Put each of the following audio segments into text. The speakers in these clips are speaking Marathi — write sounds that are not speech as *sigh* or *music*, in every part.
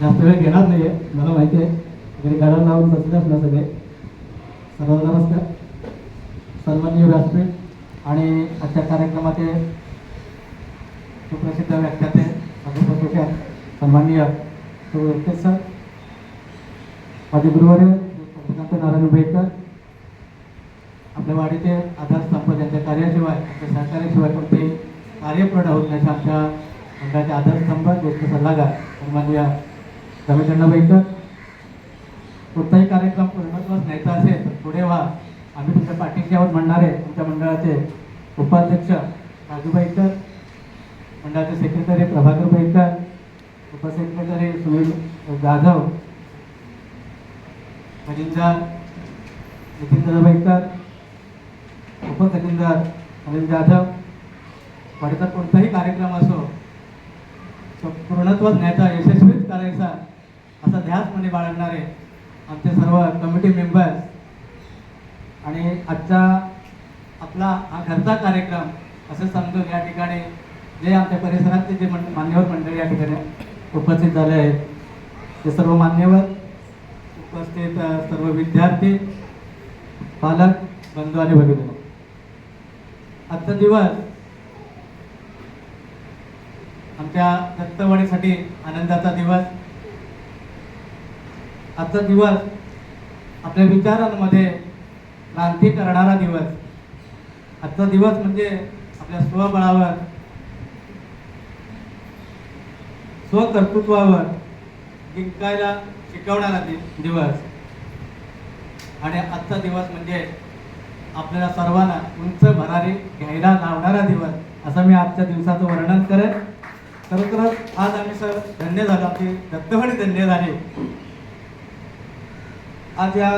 जास्त वेळ घेणार नाही आहे मला माहिती आहे. घरी घराला लावून बसले असणार सगळे. सर्वांना नमस्कार. सन्माननीय व्यासपीठ आणि आजच्या कार्यक्रमाचे सुप्रसिद्ध व्याख्याते अभिप्राय सन्माननीय सुवृत्ते सर माझे गुरुवार चंद्रकांत नारायण उभेकर आपल्या वाडीचे आधारस्तंभ त्यांच्या कार्याशिवाय त्यांच्या सहकार्याशिवाय कोणतेही कार्य होत नाही आमच्या मंडळाचे आधारस्तंभ ज्येष्ठ सल्लागार सन्माननीय रमेश बैकर कोणताही कार्यक्रम पूर्णत्वास न्यायचा असेल तर पुढे व्हा. आम्ही तुमच्या पाठीशी आहोत म्हणणारे तुमच्या मंडळाचे उपाध्यक्ष राजू मंडळाचे सेक्रेटरी प्रभाकर बैकर उपसेक्रेटरी सुनील जाधव खजिनदार नितीन दादाबाईकर उपखजिनदार अनिल जाधव. वाडीचा कोणताही कार्यक्रम असो तो पूर्णत्वास न्यायचा यशस्वीच करायचा. ध्यास म्हणे बाळगणारे आमचे सर्व कमिटी मेंबर्स आणि आजचा आपला हा घरचा कार्यक्रम असं समजून या ठिकाणी जे आमच्या परिसरातले जे मंड मान्यवर मंडळी या ठिकाणी उपस्थित झाले आहेत ते सर्व मान्यवर उपस्थित सर्व विद्यार्थी पालक बंधू आणि भगिनी. आजचा दिवस आमच्या दत्तवाडीसाठी आनंदाचा दिवस. आजचा दिवस आपल्या विचारांमध्ये क्रांती करणारा दिवस. आजचा दिवस म्हणजे आपल्या स्वबळावर स्वकर्तृत्वावर जिंकायला शिकवणारा दि- दिवस. आणि आजचा दिवस म्हणजे आपल्याला सर्वांना उंच भरारी घ्यायला लावणारा दिवस असं मी आजच्या दिवसाचं वर्णन करेन. खरोखरच आज आम्ही सर धन्य झालो. आमची दत्तवाडी धन्य झाली. आज या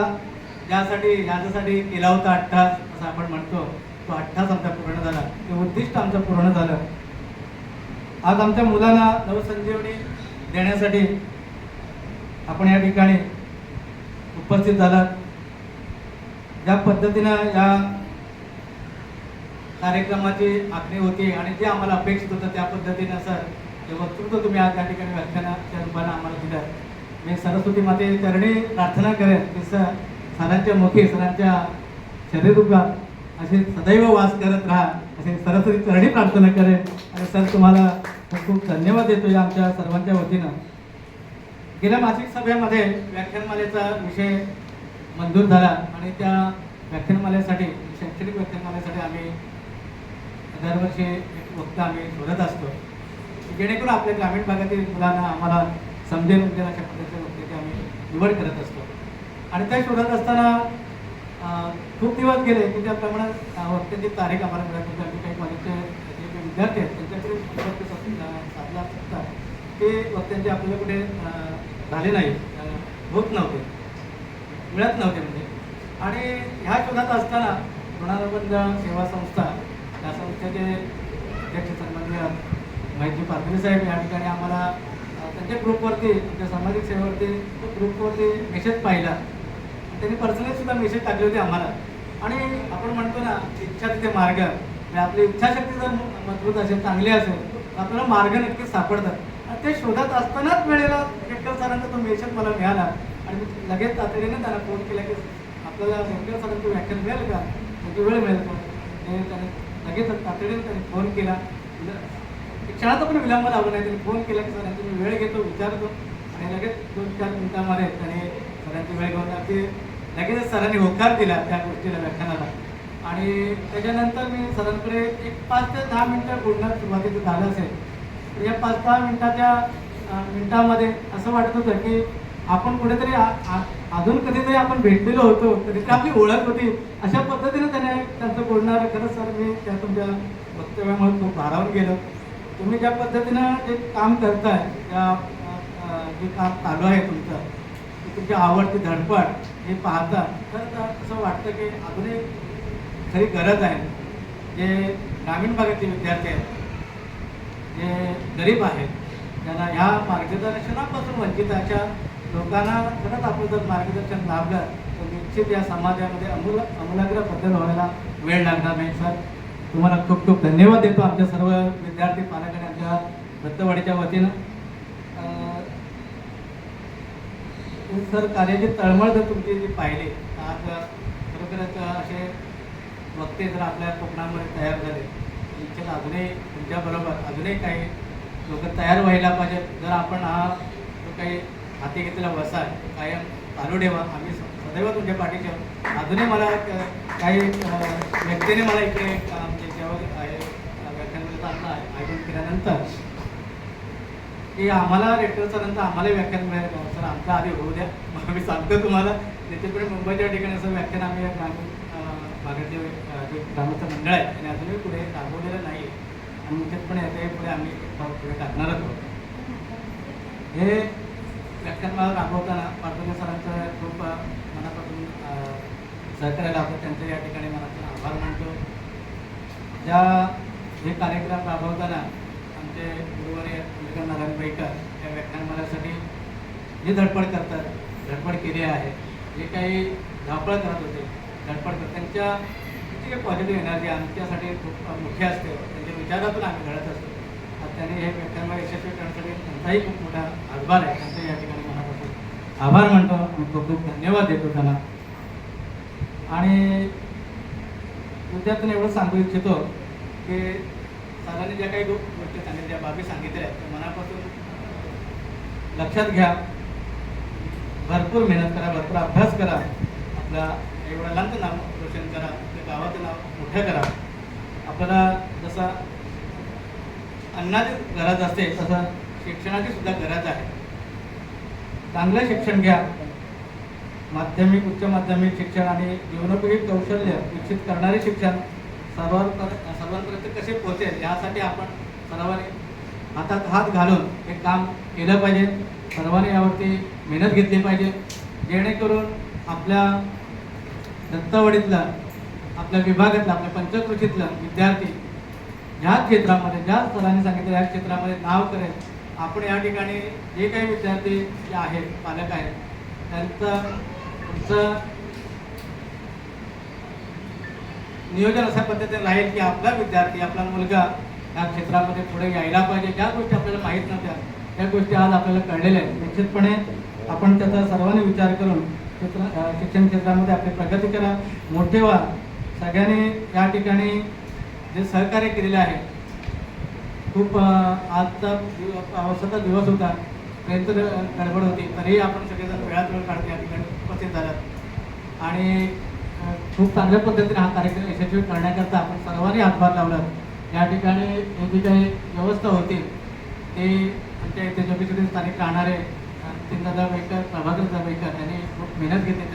यासाठी याच्यासाठी केला होता अठ्ठास असं आपण म्हणतो. तो अठ्ठास आमचा पूर्ण झाला. ते उद्दिष्ट आमचं पूर्ण झालं. आज आमच्या मुलांना नवसंजीवनी देण्यासाठी आपण या ठिकाणी उपस्थित झालात. ज्या पद्धतीनं या कार्यक्रमाची आखणी होती आणि जे आम्हाला अपेक्षित होतं त्या पद्धतीनं सर हे वक्तृत्व तुम्ही आज या ठिकाणी व्याख्यानाच्या रूपानं आम्हाला दिलं. मी सरस्वती माते चरणी प्रार्थना करेन. की सर सरांच्या मुखी सरांच्या शरीरूपात असे सदैव वास करत राहा. असे सरस्वती चरणी प्रार्थना करेन. आणि सर तुम्हाला खूप खूप धन्यवाद देतो या आमच्या सर्वांच्या वतीनं. गेल्या मासिक सभेमध्ये व्याख्यानमालेचा विषय मंजूर झाला. आणि त्या व्याख्यानमालेसाठी शैक्षणिक व्याख्यानमालेसाठी आम्ही दरवर्षी एक वक्ता आम्ही शोधत असतो. जेणेकरून आपल्या ग्रामीण भागातील मुलांना आम्हाला समजेल वगैरे अशा पद्धतीचे वक्त्याची आम्ही निवड करत असतो. आणि त्या शोधत असताना खूप दिवस गेले की त्याप्रमाणे प्रमाणात वक्त्यांची तारीख आम्हाला मिळत होती. आम्ही काही कॉलेजचे जे काही विद्यार्थी आहेत त्यांच्याकडे संपर्क साधला असता. ते वक्त्यांचे आपल्याला कुठे झाले नाही. होत नव्हते. मिळत नव्हते म्हणजे. आणि ह्या शोधात असताना ऋणानुबंध सेवा संस्था या संस्थेचे अध्यक्ष सन्मान्य माहिती पाथरे साहेब या ठिकाणी आम्हाला त्यांच्या ग्रुपवरती त्यांच्या सामाजिक सेवेवरती तो मेसेज पाहिला. त्यांनी पर्सनली सुद्धा मेसेज टाकले होते आम्हाला. आणि आपण म्हणतो ना इच्छा तिथे मार्ग. म्हणजे आपली इच्छाशक्ती जर मजबूत असेल चांगली असेल तर आपल्याला मार्ग नक्कीच सापडतात. आणि ते शोधत असतानाच वेळेला केटकर सरांचा तो मेसेज मला मिळाला. आणि मी लगेच तातडीने त्यांना फोन केला की आपल्याला केटकर सरांचं व्याख्यान मिळेल का? त्याची वेळ मिळेल का? ते त्याने लगेच तातडीने त्यांनी फोन केला. म्हणजे क्षणाचा पण विलंब लावला नाही. त्यांनी फोन केला की सरांची मी वेळ घेतो विचारतो. आणि लगेच दोन चार मिनिटामध्ये त्याने सरांची वेळ घेऊन लगेचच सरांनी होकार दिला त्या गोष्टीला व्याख्यानाला. आणि त्याच्यानंतर मी सरांकडे एक पाच ते दहा मिनटं बोलणं सुरुवातीचं झालं असेल तर या पाच दहा मिनटाच्या मिनटामध्ये असं वाटत होतं की आपण कुठेतरी आ- अजून कधीतरी आपण भेटलेलो होतो कधीतरी आपली ओळख होती अशा पद्धतीने त्याने त्यांचं बोलणार खरंच सर मी त्या तुमच्या वक्तव्यामुळे खूप भारावून गेलो. तुम्ही ज्या पद्धतीनं जे काम करताय त्या जे काम चालू आहे तुमचं तुमची आवडती धडपड हे पाहता तर असं वाटतं की अजूनही खरी गरज आहे. जे ग्रामीण भागातील विद्यार्थी आहेत जे गरीब आहेत त्यांना ह्या मार्गदर्शनापासून वंचित अशा लोकांना खरंच आपलं जर मार्गदर्शन लाभलं तर निश्चित या समाजामध्ये अमूल अमूलाग्र बदल व्हायला वेळ लागणार नाही सर. तुम्हाला खूप खूप धन्यवाद देतो आमच्या सर्व विद्यार्थी पालक आणि आमच्या दत्तवाडीच्या वतीनं. सर कार्याची तळमळ जर तुमची जी पाहिली तर आज खरोखरच असे वक्ते जर आपल्या कोकणामध्ये तयार झाले इच्छित अजूनही तुमच्याबरोबर अजूनही काही लोक तयार व्हायला पाहिजेत. जर आपण हा जो काही हाती घेतलेला वसा कायम चालू ठेवा. आम्ही स- सदैव तुमच्या पाठीच्या अजूनही मला काही व्यक्तीने मला इकडे आमच्या म्हणजे जेव्हा आहे अं, व्याख्यानमध्ये आहे ऐकून केल्यानंतर की आम्हाला रेटरचं नंतर आम्हाला व्याख्यान मिळेल का सर आमच्या आधी होऊ द्या. *laughs* मग मी सांगतो तुम्हाला. त्याच्यापुढे मुंबईच्या ठिकाणी असं व्याख्यान आम्ही या ग्रामीण भागातले जे ग्रामस्थ मंडळ आहे आणि अजूनही पुढे राबवलेलं नाही आणि निश्चितपणे आता पुढे आम्ही पुढे टाकणारच आहोत. हे व्याख्यान मला राबवताना पाटोले सरांचं खूप मनापासून सहकार्य लाभलं त्यांचं या ठिकाणी मनातून आभार मानतो. ज्या हे कार्यक्रम राबवताना आमचे गुरुवारी मुलगा नारायण पेकर या व्याख्यानमालासाठी जी धडपड करतात धडपड केली आहे जे काही धावपळ करत होते धडपड करत त्यांच्या जी काही पॉझिटिव्ह एनर्जी आमच्यासाठी खूप मुख्य असते. त्यांच्या विचारातून आम्ही घडत असतो. आज त्यांनी हे व्याख्यानमाला यशस्वी करण्यासाठी त्यांचाही खूप मोठा हातभार आहे. त्यांचा या ठिकाणी मनापासून आभार म्हणतो आणि खूप खूप धन्यवाद देतो त्यांना. आणि विद्यार्थ्यांना एवढं सांगू इच्छितो की साधारण ज्या काही गोष्टी सांगितल्या बाबी सांगितल्या आहेत, मनापासून लक्षात घ्या. भरपूर मेहनत करा भरपूर अभ्यास करा. आपल्या एवढ्यालांचं नाव रोशन करा आपल्या गावाचं नाव मोठं करा. आपल्याला जसा अन्नाची गरज असते तसा शिक्षणाची सुद्धा गरज आहे. चांगलं शिक्षण घ्या. माध्यमिक उच्च माध्यमिक शिक्षण आणि जीवनोपयोगी कौशल्य विकसित करणारे शिक्षण सर्वांपर्यंत सर्वांपर्यंत कसे पोहोचेल यासाठी आपण सर्वांनी हातात हात घालून हे काम केलं पाहिजे. सर्वांनी यावरती मेहनत घेतली पाहिजे. जेणेकरून आपल्या दत्तवाडीतलं आपल्या विभागातलं आपल्या पंचकृषीतलं विद्यार्थी ह्या क्षेत्रामध्ये ज्या सरांनी सांगितलं या क्षेत्रामध्ये नाव करेल. आपण या ठिकाणी जे काही विद्यार्थी जे आहेत पालक आहेत त्यांचं पुढचं नियोजन अशा पद्धतीने राहील की आपला विद्यार्थी आपला मुलगा या क्षेत्रामध्ये पुढे यायला पाहिजे. ज्या गोष्टी आपल्याला माहीत नव्हत्या त्या गोष्टी आज आपल्याला कळलेल्या आहेत. निश्चितपणे आपण त्याचा सर्वांनी विचार करून क्षेत्र शिक्षण क्षेत्रामध्ये आपली प्रगती करा. मोठे व्हा. सगळ्यांनी या ठिकाणी जे सहकार्य केलेले आहे खूप आजचा पावसाचा दिवस होता. ट्रेनचं गडबड होती. तरीही आपण सगळेजण वेळात वेळ काढत या ठिकाणी उपस्थित झालात. आणि खूप चांगल्या पद्धतीने हा कार्यक्रम यशस्वी करण्याकरता आपण सर्वांनी हातभार लावला या ठिकाणी ही जी काही व्यवस्था होतील ते आमच्या इथे जोगीसुद्धा स्थानिक राहणारे तीन दादा प्रभाकर दादा यांनी खूप मेहनत घेतली.